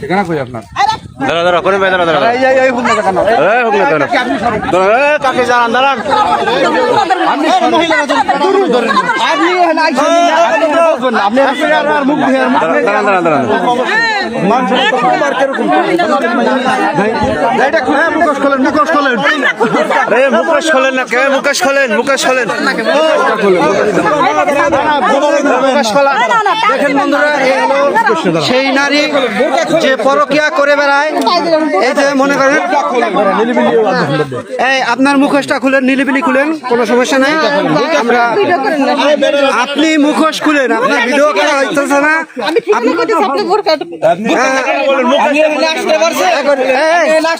ঠিকানা কই আপনার? দাঁড়া দাঁড়া করে ভাই দাঁড়া দাঁড়া। এই এই না কেন এই হোক না দাঁড়া কাকে জানান দাঁড়ান। আপনি আপনি আপনি আর মুখ দিয়ে দাঁড়ান দাঁড়ান দাঁড়ান। মুকেশ খোলেন না কে? মুকেশ খোলেন মুকেশ খোলেন মুকেশ খোলা দেখেন বন্ধুরা সেই নারী যে পরকিয়া করে বেড়ায় এই যে মনে করেন এই আপনার মুখোশটা খুলেন নিলিবিলি খুলেন কোনো সমস্যা নাই। আমরা আপনি মুখোশ খুলেন আপনার ভিডিও করা হইতেছে না।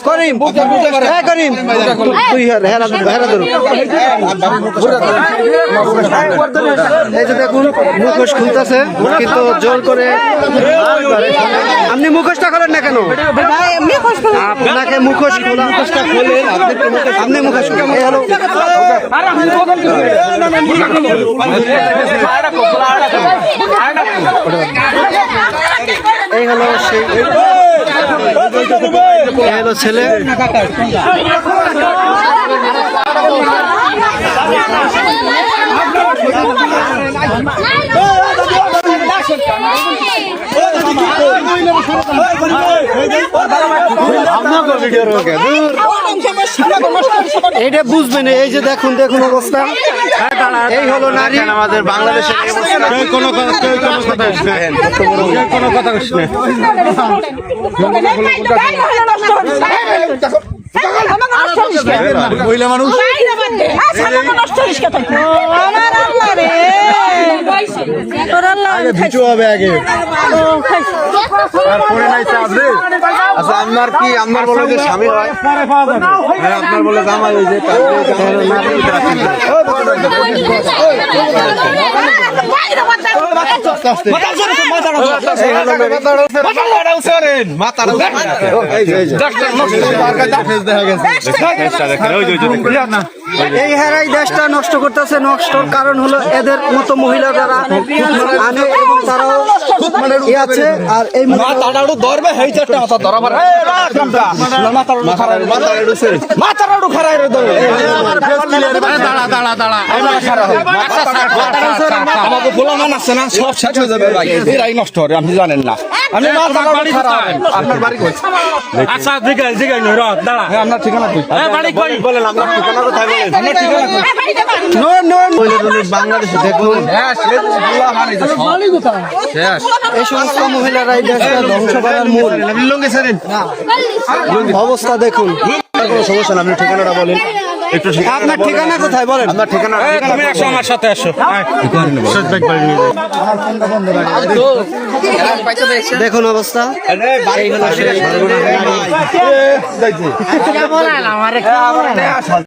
করিম। করিম। তুই হেরা হেরা হেরা এই যে দেখুন মুখোশ খুলতেছে কিন্তু জোর করে আপনি মুখোশটা খোলেন না কেন? আপনাকে মুখোশ খোলা মুখোশটা খোলেন আপনি মুখোশ হলো এই হলো সেই এই হলো ছেলে। এটা বুঝবেন এই যে দেখুন দেখুন অবস্থা এই হলো নারী আমাদের বাংলাদেশের অবস্থা। কোনো কথা কোনো কথা কোনো কথা শুনে মহিলা মানুষ হবে আগে তারপরে নাই চাপ রে আচ্ছা আপনার কি আপনার বলে যে স্বামী হয় হ্যাঁ আপনার বলে জামাই ওই যে এই হেরাই দেশটা নষ্ট করতেছে নষ্টর কারণ হলো এদের মতো মহিলা যারা আনে এবং তারাও আছে আর এই মাথাটাড়ু ধরবে হেই চারটা মাথা ধরা মারা মাথাটাড়ু খারাই মাথাটাড়ু খারাই রে ধরবে। দাঁড়া দাঁড়া দাঁড়া আমাকে ভোলা মান আছে না সব শেষ হয়ে যাবে ভাই। নষ্ট হবে আপনি জানেন না। আমি মাথাটাড়ু আপনার বাড়ি কই আচ্ছা জিগাই জিগাই নই র দাঁড়া। হ্যাঁ আপনার ঠিকানা কই? এ বাড়ি কই? বলেন আপনার ঠিকানা কোথায় বলেন? আপনার ঠিকানা কই নন নন বাংলাদেশে দেখুন। হ্যাঁ সে শেষ এই সমস্ত মহিলারা এই দেশটা ধ্বংস করার মূল। লঙ্গে অবস্থা দেখুন। কোনো সমস্যা না আপনি ঠিকানাটা বলেন। একটু আপনার ঠিকানা কোথায় বলেন? আপনার ঠিকানা তুমি আসো আমার সাথে আসো। দেখুন অবস্থা। এই হলো সেই